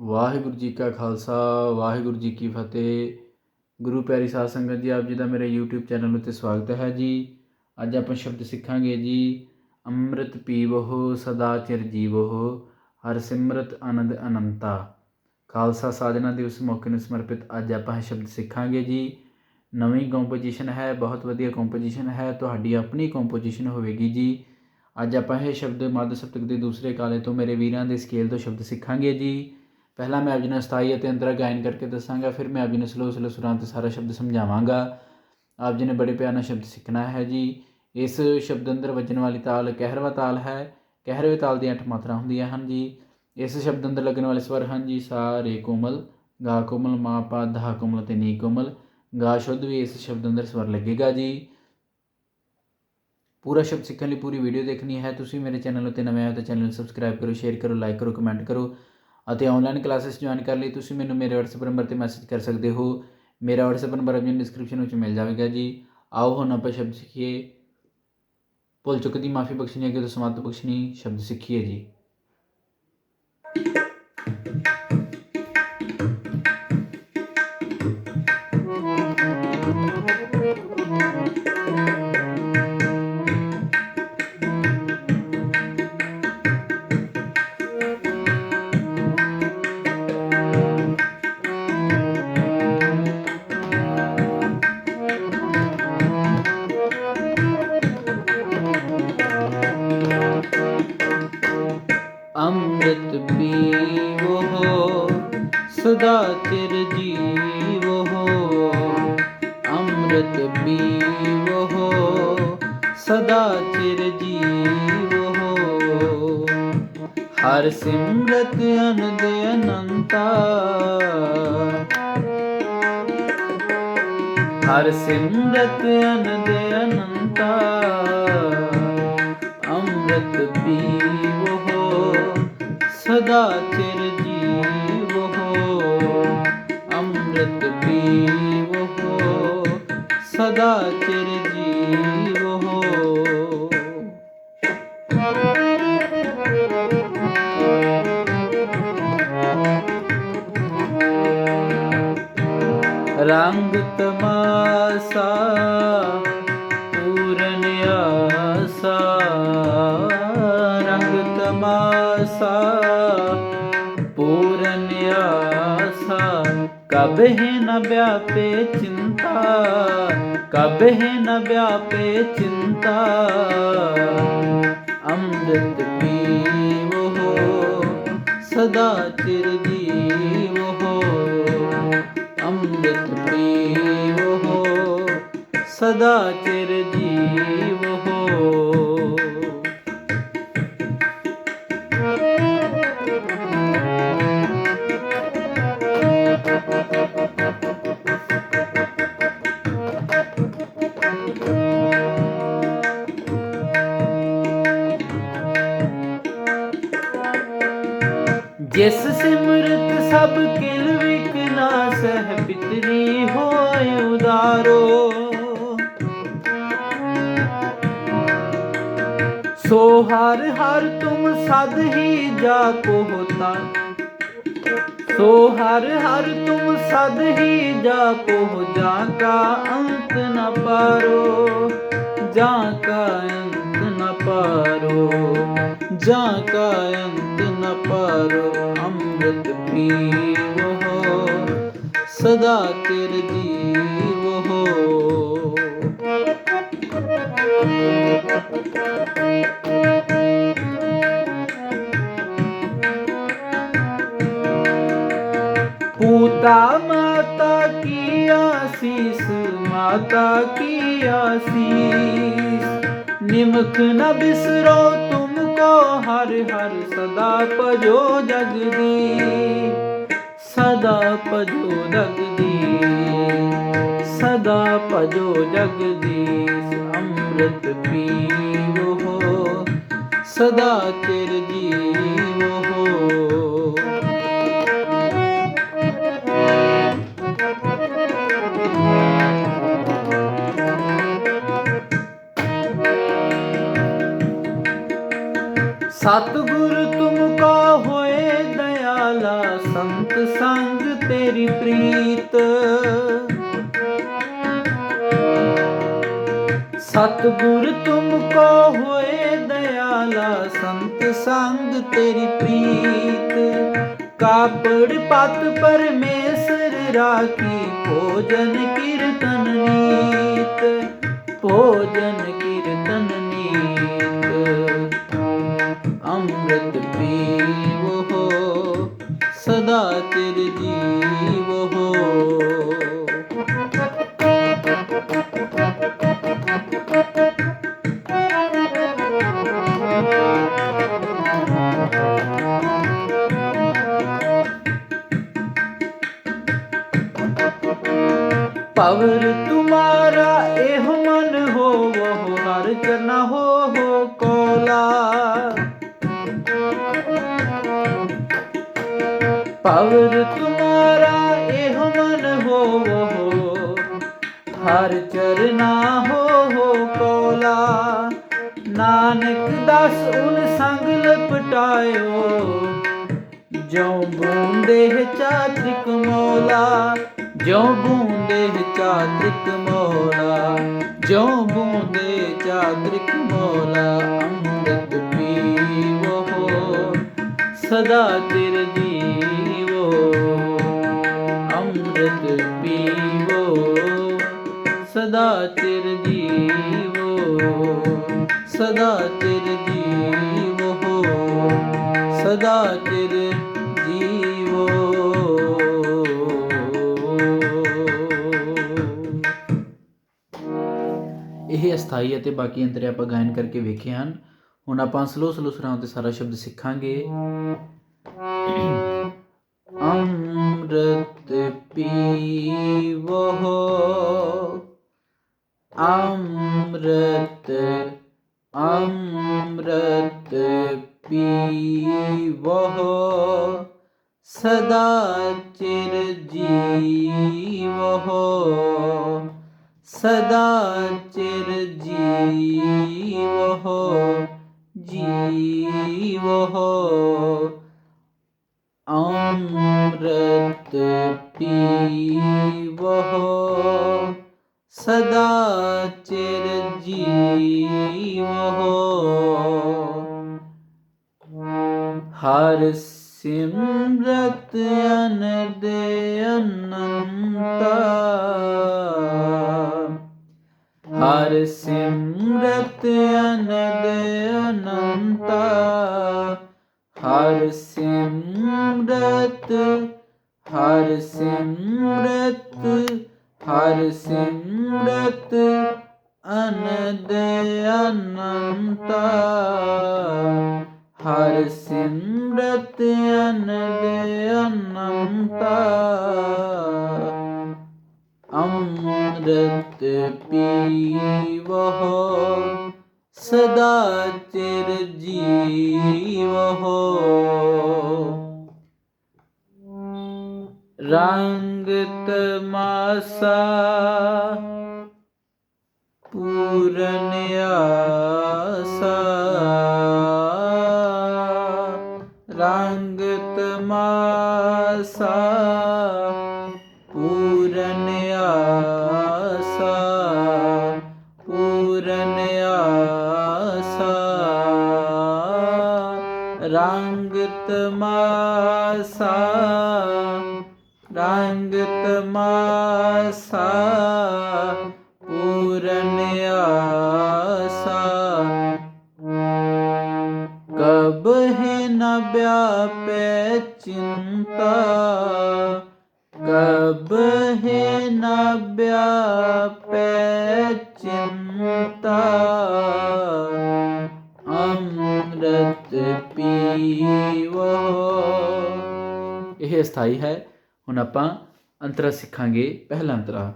ਵਾਹਿਗੁਰੂ ਜੀ ਕਾ ਖਾਲਸਾ, ਵਾਹਿਗੁਰੂ ਜੀ ਕੀ ਫਤਿਹ। ਗੁਰੂ ਪਿਆਰੀ ਸਾਧ ਸੰਗਤ ਜੀ, ਆਪ ਜੀ ਦਾ ਮੇਰੇ YouTube ਚੈਨਲ ਉੱਤੇ ਸਵਾਗਤ ਹੈ ਜੀ। ਅੱਜ ਆਪਾਂ ਸ਼ਬਦ ਸਿੱਖਾਂਗੇ ਜੀ, ਅੰਮ੍ਰਿਤ ਪੀਵੋ ਸਦਾ ਚਿਰ ਜੀਵੋ ਹਰ ਸਿਮਰਤ ਆਨੰਦ ਅਨੰਤਾ। ਖਾਲਸਾ ਸਾਜਨਾ ਦਿਵਸ ਮੌਕੇ ਨੂੰ ਸਮਰਪਿਤ ਅੱਜ ਆਪਾਂ ਇਹ ਸ਼ਬਦ ਸਿੱਖਾਂਗੇ ਜੀ। ਨਵੀਂ ਕੰਪੋਜੀਸ਼ਨ ਹੈ, ਬਹੁਤ ਵਧੀਆ ਕੰਪੋਜੀਸ਼ਨ ਹੈ, ਤੁਹਾਡੀ ਆਪਣੀ ਕੰਪੋਜੀਸ਼ਨ ਹੋਵੇਗੀ ਜੀ। ਅੱਜ ਆਪਾਂ ਇਹ ਸ਼ਬਦ ਮੱਧ ਸਪਤਕ ਦੇ ਦੂਸਰੇ ਕਾਲੇ ਤੋਂ ਮੇਰੇ ਵੀਰਾਂ ਦੇ ਸਕੇਲ ਤੋਂ ਸ਼ਬਦ ਸਿੱਖਾਂਗੇ ਜੀ। ਪਹਿਲਾਂ ਮੈਂ ਆਪ ਜੀ ਨੂੰ ਸਥਾਈ ਅਤੇ ਅੰਤਰਾ ਗਾਇਨ ਕਰਕੇ ਦੱਸਾਂਗਾ, ਫਿਰ ਮੈਂ ਆਪ ਜੀ ਨੂੰ ਸਲੋ ਸਲੋ ਸੁਰਾਂ ਤੇ ਸਾਰਾ ਸ਼ਬਦ ਸਮਝਾਵਾਂਗਾ। ਆਪ ਜੀ ਨੇ ਬੜੇ ਪਿਆਰ ਨਾਲ ਸ਼ਬਦ ਸਿੱਖਣਾ ਹੈ ਜੀ। ਇਸ ਸ਼ਬਦ ਅੰਦਰ ਵੱਜਣ ਵਾਲੀ ਤਾਲ ਕਹਿਰਵਾ ਤਾਲ ਹੈ। ਕਹਿਰਵੇ ਤਾਲ ਦੀਆਂ ਅੱਠ ਮਾਤਰਾ ਹੁੰਦੀਆਂ ਹਨ ਜੀ। ਇਸ ਸ਼ਬਦ ਅੰਦਰ ਲੱਗਣ ਵਾਲੇ ਸਵਰ ਹਨ ਜੀ, ਸਾ, ਰੇ, ਕੋਮਲ, ਗਾ, ਕੋਮਲ, ਮਾ, ਪਾ, ਧਾ, ਕੋਮਲ ਤੇ ਨੀ ਕੋਮਲ। ਗਾ ਸ਼ੁੱਧ ਵੀ ਇਸ ਸ਼ਬਦ ਅੰਦਰ ਸਵਰ ਲੱਗੇਗਾ ਜੀ। ਪੂਰਾ ਸ਼ਬਦ ਸਿੱਖਣ ਲਈ ਪੂਰੀ ਵੀਡੀਓ ਦੇਖਣੀ ਹੈ। ਤੁਸੀਂ ਮੇਰੇ ਚੈਨਲ ਉੱਤੇ ਨਵੇਂ ਆਏ ਤਾਂ ਚੈਨਲ ਨੂੰ ਸਬਸਕ੍ਰਾਈਬ ਕਰੋ, ਸ਼ੇਅਰ ਕਰੋ, ਲਾਈਕ ਕਰੋ, ਕਮੈਂਟ ਕਰੋ। ਅਤੇ ਆਨਲਾਈਨ ਕਲਾਸਿਸ ਜੁਆਇਨ ਕਰਨ ਲਈ, ਤੁਸੀਂ ਮੈਨੂੰ ਮੇਰੇ WhatsApp ਨੰਬਰ ਤੇ ਮੈਸੇਜ ਕਰ ਸਕਦੇ ਹੋ। ਮੇਰਾ WhatsApp ਨੰਬਰ ਆਪਣੀ ਡਿਸਕ੍ਰਿਪਸ਼ਨ ਵਿੱਚ ਮਿਲ ਜਾਵੇਗਾ ਜੀ। ਆਓ ਹੁਣ ਆਪਾਂ ਸ਼ਬਦ ਸਿੱਖੀਏ। ਭੁੱਲ ਚੁੱਕ ਦੀ ਮਾਫੀ ਬਖਸ਼ਣੀ ਅੱਗੇ ਤੋਂ ਸਮਾਤ ਬਖਸ਼ਣੀ ਸ਼ਬਦ ਸਿੱਖੀਏ ਜੀ। ਸਦਾ ਚਿਰ ਜੀਵੋ ਹਰ ਸਿਮਰਤ ਅਨੰਦ ਅਨੰਤਾ। ਹਰ ਸਿਮਰਤ ਅਨੰਦ ਅਨੰਤਾ। ਅੰਮ੍ਰਿਤ ਪੀਵੋ, ਸਦਾ ਚਿਰ ਸਦਾ ਚਿਰ ਜੀਵੋ ਰੰਗ ਤਮਾਸਾ, ਪੂਰਨ ਆਸਾ। ਰੰਗ ਤਮਾਸਾ, ਪੂਰਨ ਆਸਾ। ਕਬਹਿ ਨ ਵਿਆਪੇ ਚਿੰਤਾ। ਕਬੇ ਨ ਵਿਆਪੇ ਚਿੰਤਾ। ਅੰਮ੍ਰਿਤ ਪੀਵੋ ਸਦਾ ਚਿਰ ਜੀਵੋ ਅੰਮ੍ਰਿਤ ਪੀਵੋ ਸਦਾ ਚਿਰ ਜੀਵੋ ਸਿਮਰਤ ਸਭ ਕਿਲ ਸਹਿ ਪਿਤਰੀ ਹੋਇ ਉਦਾਰੋ। ਸੋ ਹਰ ਹਰ ਤੁਮ ਸਦ ਹੀ ਜਾ ਕੋ ਹੋਤਾ ਸੋ ਹਰ ਹਰ ਤੁਮ ਸਦ ਹੀ ਜਾ ਕੋ ਜਾ ਕਾ ਅੰਤ ਨ ਪਾਰੋ। ਜਾ ਕਾ ਅੰਤ ਨ ਪਾਰੋ। ਜਾ ਕਾ ਅੰਤ ਨ ਪਾਰੋ, ਅੰਮ੍ਰਿਤ ਪੀਵੋ ਸਦਾ ਤਿਰ ਜੀਵੋ ਪੂਤਾ ਮਾਤਾ ਕੀ ਆਸੀਸ, ਮਾਤਾ ਕੀ ਆਸੀਸ? ਨਿਮਕ ਨ ਬਿਸਰੋ ਭਜਿਓ ਹਰ ਹਰ ਸਦਾ ਭਜੋ ਜਗ ਦੀ, ਸਦਾ ਭਜੋ ਜਗ ਦੀ, ਸਦਾ ਭਜੋ ਜਗ ਦੀ, ਅੰਮ੍ਰਿਤ ਪੀਵੋ, ਸਦਾ ਚਿਰ ਜੀਵੋ। ਤੇਰੀ ਪ੍ਰੀਤ, ਕਾਪੜ ਪਤ ਪਰਮੇਸ਼ਰ ਰਾਖੀ, ਭੋਜਨ ਕੀਰਤਨ ਨੀਤ, ਭੋਜਨ ਕੀਰਤਨ ਨੀਤ। ਅੰਮ੍ਰਿਤ ਪੀਵੋ, ਸਦਾ ਚਿਰ ਜੀਵੋ। ਪਵਰ ਨਾਨਕ ਦਸ ਉਨ ਸੰਗ ਲਪਟਾਇਓ। ਜਿਉ ਬੂੰਦੇ ਚਾਤ੍ਰਿਕ ਮੋਲਾ, ਜਿਉ ਬੂੰਦੇ ਚਾਤ੍ਰਿਕ ਮੋਲਾ, ਜਿਉ ਬੂੰਦੇ ਚਾਤ੍ਰਿਕ ਮੋਲਾ, ਅੰਮ੍ਰਿਤ ਪੀਵੋ, ਸਦਾ ਚਿਰ ਜੀਵੋ। ਅੰਮ੍ਰਿਤ ਪੀਵੋ, ਸਦਾ ਚਿਰ ਸਦਾ ਚਿਰ ਜੀਵੋ ਸਦਾ ਚਿਰ ਜੀਵੋ ਇਹ ਅਸਥਾਈ ਅਤੇ ਬਾਕੀ ਅੰਤਰੇ ਆਪਾਂ ਗਾਇਨ ਕਰਕੇ ਵੇਖੇ ਹਨ। ਹੁਣ ਆਪਾਂ ਸਲੋ ਸਲੋ ਸੁਰਾਂ ਤੇ ਸਾਰਾ ਸ਼ਬਦ ਸਿੱਖਾਂਗੇ। ਅੰਮ੍ਰਿਤ ਪੀਵੋ, ਅੰਮ੍ਰਿਤ ਅੰਮ੍ਰਿਤ ਪੀਵੋ ਸਦਾ ਚਿਰ ਜੀਵੋ ਸਦਾ ਚਿਰ ਜੀਵੋ ਜੀਵੋ ਅੰਮ੍ਰਿਤ ਪੀਵੋ ਸਦਾ ਚਿਰ ਜੀਵੋ। ਹਰ ਸਿਮਰਤ ਅਨੰਦ ਅਨੰਤਾ। ਹਰ ਸਿਮਰਤ ਅਨੰਦ ਅਨੰਤਾ। ਹਰ ਸਿਮਰਤ ਹਰ ਸਿਮਰਤ ਹਰ ਸਿਮਰਤ ਅਨੰਦ ਅਨੰਤਾ। ਹਰ ਸਿਮਰਤ ਅਨੰਦ ਅਨੰਤਾ। ਅੰਮ੍ਰਿਤ ਪੀਵੋ ਸਦਾ ਚਿਰ ਜੀਵੋ ਰੰਗ ਤਮਾਸਾ ਪੂਰਨ ਆਸਾ। ਰੰਗ ਤਮਾਸਾ ਪੂਰਨ ਆਸਾ ਪੂਰਨ ਆਸਾ। ਰੰਗ ਤਮਾਸਾ ਰੰਗ ਤਮਾਸਾ ਪੂਰਨ ਆਸਾ। ਕਬ ਹੈ ਨ ਵਿਆਪੈ ਚਿੰਤਾ ਕਬ ਹੈ ਨ ਵਿਆਪੈ ਚਿੰਤਾ। ਅੰਮ੍ਰਿਤ ਪੀਵੋ। ਇਹ ਸਥਾਈ ਹੈ ਹੁਣ ਆਪਾਂ ਅੰਤਰਾ ਸਿੱਖਾਂਗੇ ਪਹਿਲਾ ਅੰਤਰਾ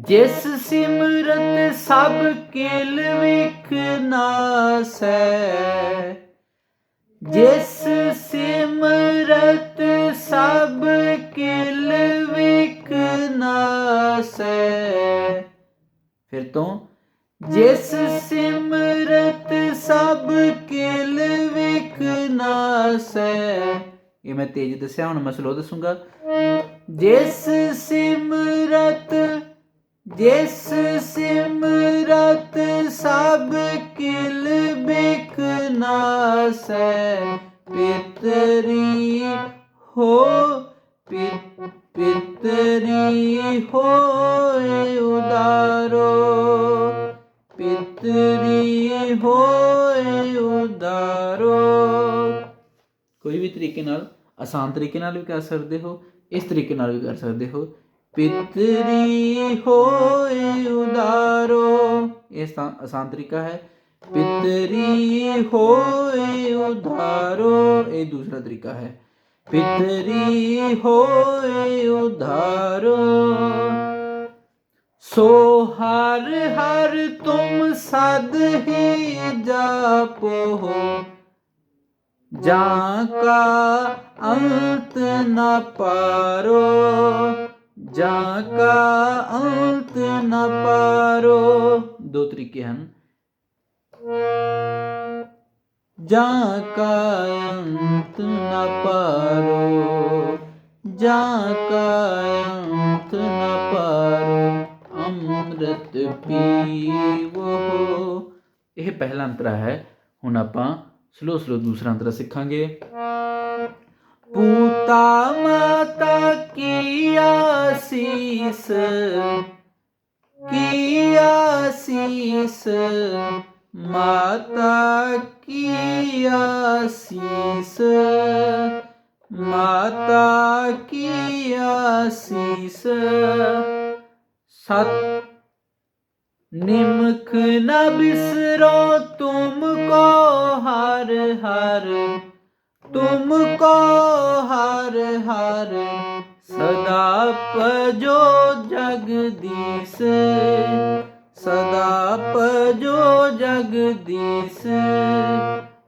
ਜਿਸ ਸਿਮਰਤ ਸਭ ਕੇਲ ਵਿਖ ਨਾਸੈ ਜਿਸ ਸਿਮਰਤ ਸਭ ਕੇਲ ਵਿਖ ਨਾਸੈ ਫਿਰ ਤੋਂ ਜਿਸ ਸਿਮਰਤ ਸਭ ਕੇਲ ਵਿਖ ਨਾਸੈ ਇਹ ਮੈਂ ਤੇਜ ਦੱਸਿਆ, ਹੁਣ ਮੈਂ ਸਲੋ ਦੱਸੂਗਾ। ਜਿਸ ਸਿਮਰਤ ਜਿਸ ਸਿਮਰਤ ਸਭ ਕਿਲ ਬਿਕ ਨਾਸੈ ਪਿਤਰੀ ਹੋ ਪਿਤਰੀ ਹੋਏ ਉਦਾਰੋ, ਪਿਤਰੀ ਹੋਏ ਕੋਈ ਵੀ ਤਰੀਕੇ ਨਾਲ ਆਸਾਨ ਤਰੀਕੇ ਨਾਲ ਵੀ ਕਰ ਸਕਦੇ ਹੋ ਇਸ ਤਰੀਕੇ ਨਾਲ ਵੀ ਕਰ ਸਕਦੇ ਹੋ ਪਿਤਰੀ ਹੋਏ ਉਦਾਰੋ ਇਹ ਤਾਂ ਆਸਾਨ ਤਰੀਕਾ ਹੈ ਪਿਤਰੀ ਹੋਏ ਉਦਾਰੋ ਇਹ ਦੂਸਰਾ ਤਰੀਕਾ ਹੈ ਪਿਤਰੀ ਹੋਏ ਉਧਾਰੋ ਸੋ ਹਰ ਹਰ ਤੁਮ ਸਦ ਹੀ ਜਾਪੋ ਜਾਂ ਕਾ ਅੰਤ ਨ ਪਾਰੋ ਜਾਂ ਕਾ ਅੰਤ ਨ ਪਾਰੋ ਦੋ ਤਰੀਕੇ ਹਨ ਜਾਂ ਕਾ ਅੰਤ ਨ ਪਾਰੋ ਜਾਂ ਕਾ ਅੰਤ ਨ ਪਾਰੋ ਅੰਮ੍ਰਿਤ ਪੀਵੋ ਇਹ ਸਲੋ ਸਲੋ ਦੂਸਰਾ ਅੰਤਰਾ ਸਿੱਖਾਂਗੇ। ਪੂਤਾ ਮਾਤਾ ਕੀ ਆਸੀਸ? ਕੀ ਆਸੀਸ? ਮਾਤਾ ਕੀ ਆਸੀਸ? ਮਾਤਾ ਕੀ ਆਸੀਸ? ਸਤ ਨਿਮਖ ਨ ਬਿਸਰੋ ਤੁਮ ਕੋ ਹਰ ਹਰ ਤੁਮ ਕੋ ਹਰ ਹਰ ਸਦਾ ਪਜੋ ਜਗਦੀਸ਼ ਸਦਾ ਪਜੋ ਜਗਦੀਸ਼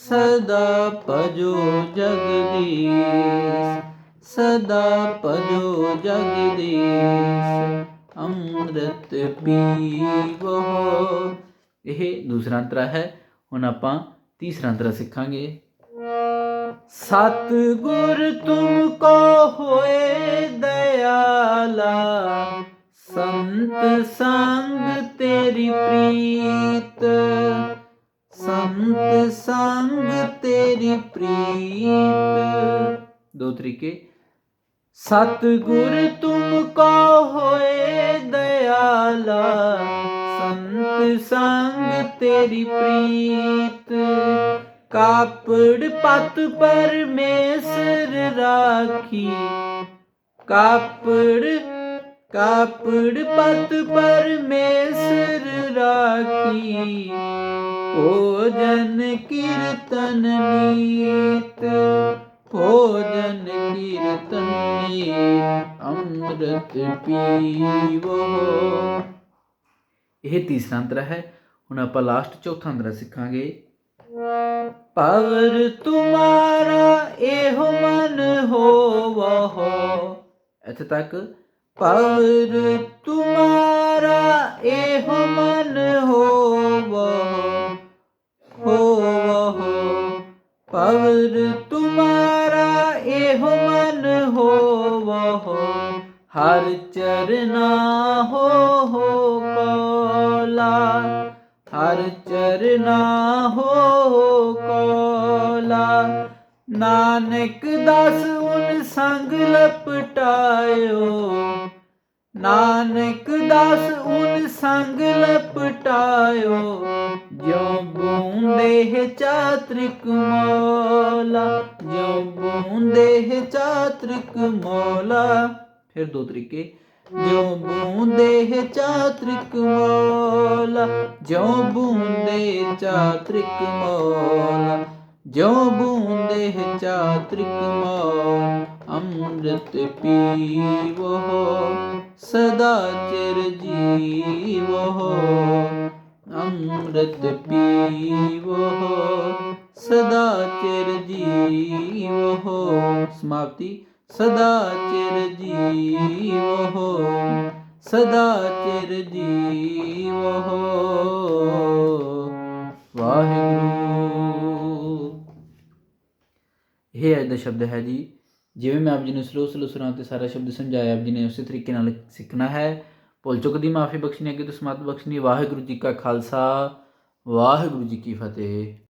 ਸਦਾ ਪਜੋ ਜਗਦੀਸ਼ ਸਦਾ ਪਜੋ ਜਗਦੀਸ਼ ਅੰਮ੍ਰਿਤ ਪੀਵੋ। ਇਹ ਦੂਸਰਾ ਅੰਤਰਾ ਹੈ। ਹੁਣ ਆਪਾਂ ਤੀਸਰਾ ਅੰਤਰਾ ਸਿੱਖਾਂਗੇ। ਸਤ ਗੁਰ ਤੁਮ ਕੋ ਹੋਏ ਦਇਆਲਾ, ਸੰਤ ਸੰਗ ਤੇਰੀ ਪ੍ਰੀਤ। ਸੰਤ ਸੰਗ ਤੇਰੀ ਪ੍ਰੀਤ। ਦੋ ਤਰੀਕੇ। ਸਤ ਗੁਰ ਤੁਮ ਕੋ ਸੰਗ ਤੇਰੀ ਪ੍ਰੀਤ ਕਾਪੜ ਪਤ ਪਰਮੇਸ਼ਰ ਰਾਖੀ ਕਾਪੜ ਕਾਪੜ ਪਤ ਪਰਮੇਸ਼ਰ ਰਾਖੀ ਭੋਜਨ ਕੀਰਤਨ ਨੀਤ ਭੋਜਨ ਕੀਰਤਨ ਨੀਤ ਅੰਮ੍ਰਿਤ ਪੀਵੋ ਇਹ ਤੀਸਰਾ ਅੰਤਰਾ ਹੈ ਹੁਣ ਆਪਾਂ ਲਾਸਟ ਚੌਥਾ ਅੰਦਰ ਸਿੱਖਾਂਗੇ। ਪਵਰ ਤੁਮਾਰਾ ਇਹੋ ਮਨ ਹੋਵੋ। ਇੱਥੇ ਤੱਕ। ਪਵਰ ਤੁਮਾਰਾ ਇਹੋ ਮਨ ਹੋਵੋ। ਹੋਵੋ। ਪਵਰ ਤੁਮਾਰਾ ਇਹੋ ਮਨ ਹੋਵੋ। ਹਰ ਚਰਨਾ ਹੋ ਹੋ ਕੋਲਾ ਹਰ ਚਰਨਾ ਹੋ ਕੋਲਾ। ਨਾਨਕ ਦਾਸ ਉਨ ਸੰਗ ਲਪਟਾਇਓ। ਨਾਨਕ ਦਾਸ ਉਨ ਸੰਗ ਲਪਟਾਇਓ। ਜਿਉ ਬੂੰਦੇ ਚਾਤ੍ਰਿਕ ਮੋਲਾ। ਜਿਉ ਬੂੰਦੇ ਚਾਤ੍ਰਿਕ ਮੌਲਾ। ਫਿਰ ਦੋ ਤਰੀਕੇ। ਜਿਉ ਬੂੰਦੇ ਚਾਤ੍ਰਿਕ ਮੌਲਾ ਜਿਉ ਬੂੰਦੇ ਚਾਤ੍ਰਿਕ ਮੌਲਾ ਜਿਉ ਬੂੰਦੇ ਚਾਤ੍ਰਿਕ ਮੌਲ, ਅੰਮ੍ਰਿਤ ਪੀਵੋ, ਸਦਾ ਚਿਰ ਜੀਵੋ, ਅੰਮ੍ਰਿਤ ਪੀਵੋ, ਸਦਾ ਚਿਰ ਜੀਵੋ। ਸਮਾਪਤੀ। ਸਦਾ ਚਿਰ ਜੀਵੋ ਸਦਾ ਚਿਰ ਜੀਵੋ ਵਾਹਿਗੁਰੂ। ਇਹ ਅੱਜ ਦਾ ਸ਼ਬਦ ਹੈ ਜੀ, ਜਿਵੇਂ ਮੈਂ ਆਪ ਜੀ ਨੂੰ ਸਲੋ ਸਲੋ ਸੁਰਾਂ ਤੇ ਸਾਰਾ ਸ਼ਬਦ ਸਮਝਾਇਆ, ਆਪ ਜੀ ਨੇ ਉਸੇ ਤਰੀਕੇ ਨਾਲ ਸਿੱਖਣਾ ਹੈ। ਭੁੱਲ ਚੁੱਕ ਦੀ ਮਾਫੀ ਬਖਸ਼ਣੀ, ਅੱਗੇ ਤੋਂ ਸਮਤ ਬਖਸ਼ਣੀ, ਵਾਹਿਗੁਰੂ ਜੀ ਕਾ ਖਾਲਸਾ, ਵਾਹਿਗੁਰੂ ਜੀ ਕੀ ਫਤਿਹ।